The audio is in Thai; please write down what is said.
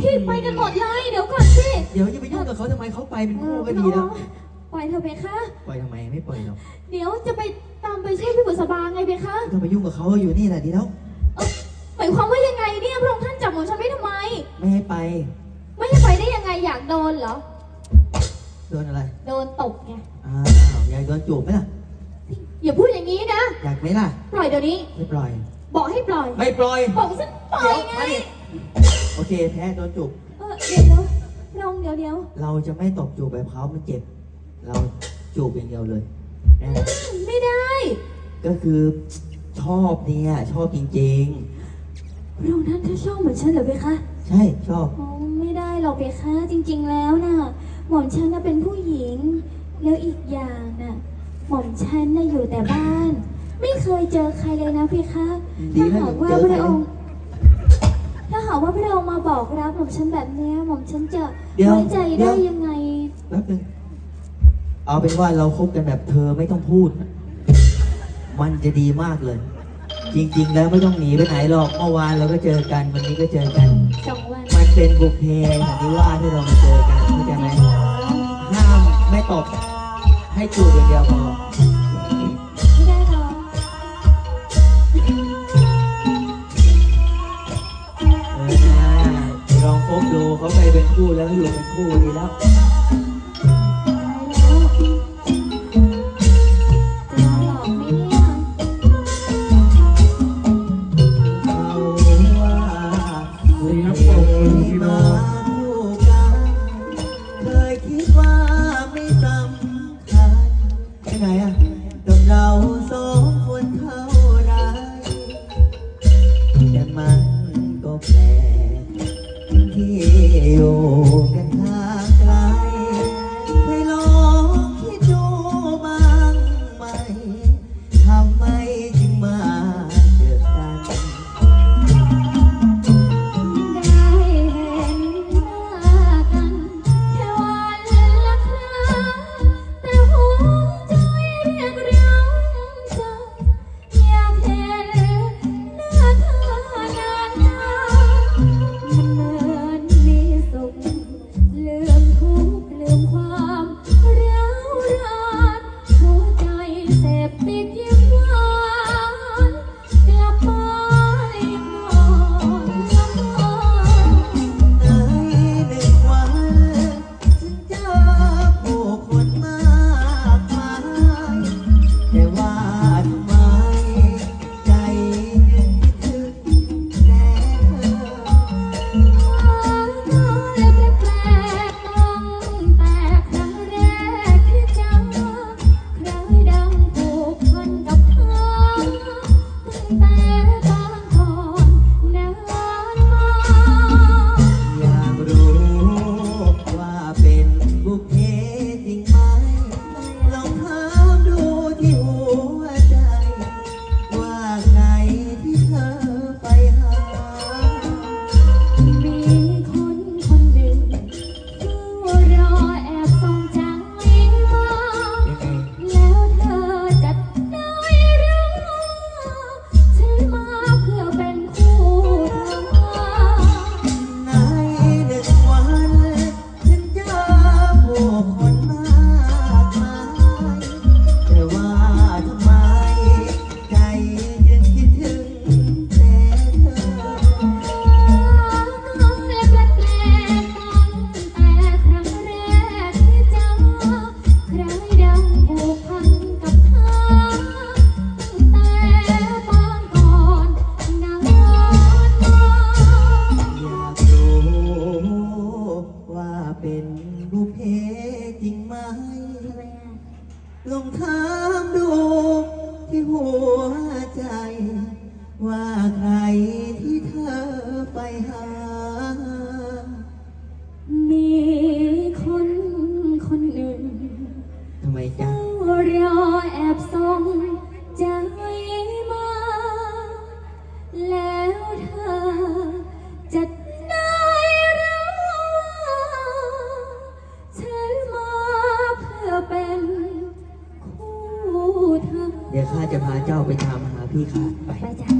พี่ไปกันหมดเลยเดี๋ยวก่อนสิเดี๋ยวจะไปยุ่งกับเขาทำไมเขาไปเป็นเอคู่อก็ดีแล้ว ปล่อยเธอไปคะปล่อยทำไมไม่ปล่อยหรอกเดี๋ยวจะไปตามไปช่วยพี่บุษบาไงไปคะไม่ต้องไปยุ่งกับเขาอยู่นี่แหละดีแล้วเอ้าหมายความว่ายังไงเนี่ยพระองค์ท่านจับหมอฉันไว้ทำไม ไม่ให้ไป ไม่ให้ไปได้ยังไงอยากโดนเหรอ โดนอะไร โดนตบไง อ้าวอยากโดนจูบไหมล่ะ อย่าพูดอย่างนี้นะ อยากไหมล่ะ ปล่อยเดี๋ยวนี้ ไม่ปล่อย บอกให้ปล่อย ไม่ปล่อย บอกฉันปล่อเดี๋ยยวไงมาดิ โอเคแพ้โดนจูบเออเดี๋ยวเดี๋ยวพระองค์เดี๋ยวเดี๋ยวเราจะไม่ตบจูบแบบเขามันเจ็บ เราจูบอย่างเดียวเลยนะไม่ได้ ก็คือชอบเนี่ยชอบจริงพระองค์ท่านถ้าชอบเหมือนฉันเหรอเบคะๆ ใช่ชอบ อ๋อไม่ได้หรอกเบคะ จริง ๆ แล้วน่ะ หม่อมฉันน่ะเป็นผู้หญิง แล้วอีกอย่างน่ะ หม่อมฉันน่ะอยู่แต่บ้าน ไม่เคยเจอใครเลยนะเบคะ ดีถ้าแล้วหากว่าเจอพใครระองค์ถ้า หากว่าพระองค์มาบอกรักหม่อมฉันแบบเนี้ยหม่อมฉันจะเดี๋ยวไว้ใจเดี๋ได้ยว ยังไง แป๊บนึงเอาเป็นว่าเราคบกันแบบเธอไม่ต้องพูด มันจะดีมากเลย จริง ๆ แล้วไม่ต้องหนีไปไหนหรอกเมื่อวานเราก็เจอกัน วันนี้ก็เจอกัน สองวัน มันเป็นบุพเพสันนิวาสที่เรามาเจอกันเข้าใจไหมห้ามไม่ตบให้จูบอย่างเดียวพอ อยู่เป็นคู่ดีแล้วตายแล้ว ที่อยู่กันทาง ลองถามดูที่หัวใจ ว่าใครที่เธอไปหา ข้าจะพาเจ้าไปทำมหาพี่ข้าไไปจ้ะ